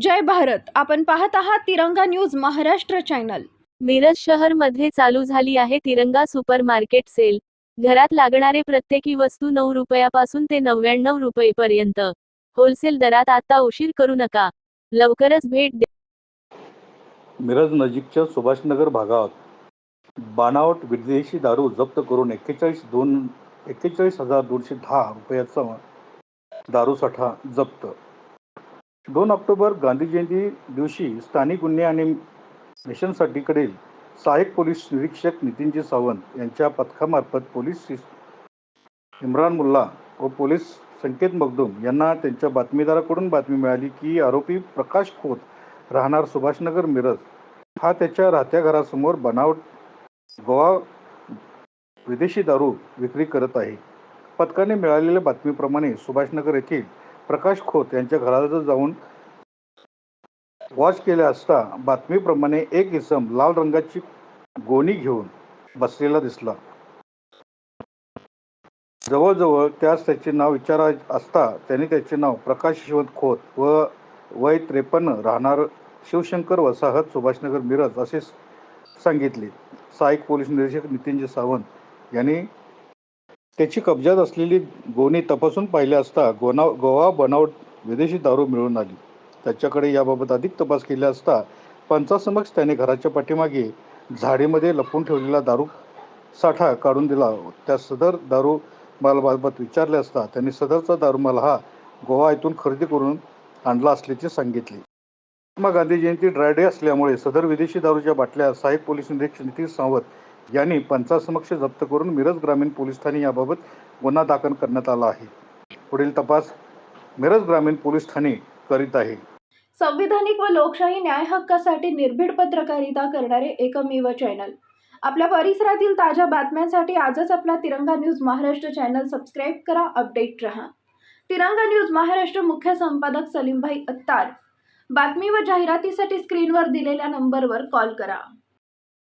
जय भारत. आपण पाहत आहात तिरंगा न्यूज महाराष्ट्र चॅनल. मिरज शहरमध्ये चालू झाली आहे तिरंगा सुपर मार्केट सेल. घरात लागणारे प्रत्येकी वस्तू नऊ रुपयापासून ते नव्याण्णव रुपयेपर्यंत. होलसेल दरात आता उशीर करू नका. लवकरच भेट द्या मिरज नजीकच्या सुभाषनगर भागात बनावट विदेशी दारू जप्त करून एक्केचाळीस दोन एक्केचाळीस हजार दोनशे दहा रुपयाचा दारूसाठा जप्त दोन ऑक्टोबर गांधी जयंती दिवशी स्थानिक गुन्हे आणि मिशनसाठीकडील सहाय्यक पोलीस निरीक्षक नितीनजी सावंत यांच्या पथकामार्फत पोलीस इम्रान मुल्ला व पोलीस संकेत मगदूम यांना त्यांच्या बातमीदाराकडून बातमी मिळाली की आरोपी प्रकाश खोत राहणार सुभाषनगर मिरज. हा त्याच्या राहत्या घरासमोर बनावट गोवा विदेशी दारू विक्री करत आहे. पथकाने मिळालेल्या बातमीप्रमाणे सुभाषनगर येथील प्रकाश खोत यांच्या घरात जाऊन वॉच केले असता बातमीप्रमाणे एक इसम लाल रंगाची गोणी घेऊन बसलेला दिसला. जवळजवळ त्यास त्याचे नाव विचाराय असता त्याने त्याचे नाव प्रकाश यशवंत खोत व वय त्रेपन्न राहणार शिवशंकर वसाहत सुभाषनगर मिरज असे सांगितले. सहाय्यक पोलीस निरीक्षक नितीनजी सावंत यांनी त्याची कब्जात असलेली गोणी तपासून पाहिले असता गोना गोवा बनावट विदेशी दारू मिळून आली. त्याच्याकडे याबाबत अधिक तपास केला असता पंचासमक्ष त्याने घराच्या पाठीमागे झाडीमध्ये लपून ठेवलेला दारू साठा काढून दिला. त्या सदर दारू मालाबाबत विचारले असता त्यांनी सदरचा दारूमाल हा गोवा येथून खरेदी करून आणला असल्याचे सांगितले. महात्मा गांधी जयंती ड्राय डे असल्यामुळे सदर विदेशी दारूच्या बाटल्या सहाय्यक पोलीस निरीक्षक नितीश सावंत यांनी पंचासमक्ष जप्त करून मिरज ग्रामीण पोलीस ठाणे याबाबत गुन्हा दाखल करण्यात आला आहे. पुढील तपास मिरज ग्रामीण पोलीस ठाणे करीत आहे. संविधानिक व लोकशाही न्याय हक्कासाठी निर्भीड पत्रकारिता करणारे एकमेव चॅनल. आपल्या परिसरातील ताज्या बातम्यांसाठी आजच आपला Tiranga news Maharashtra channel subscribe करा अपडेट रहा. तिरंगा न्यूज महाराष्ट्र मुख्य संपादक सलीमभाई अत्तार. बातमी व जाहिरातीसाठी स्क्रीनवर दिलेल्या नंबरवर कॉल करा.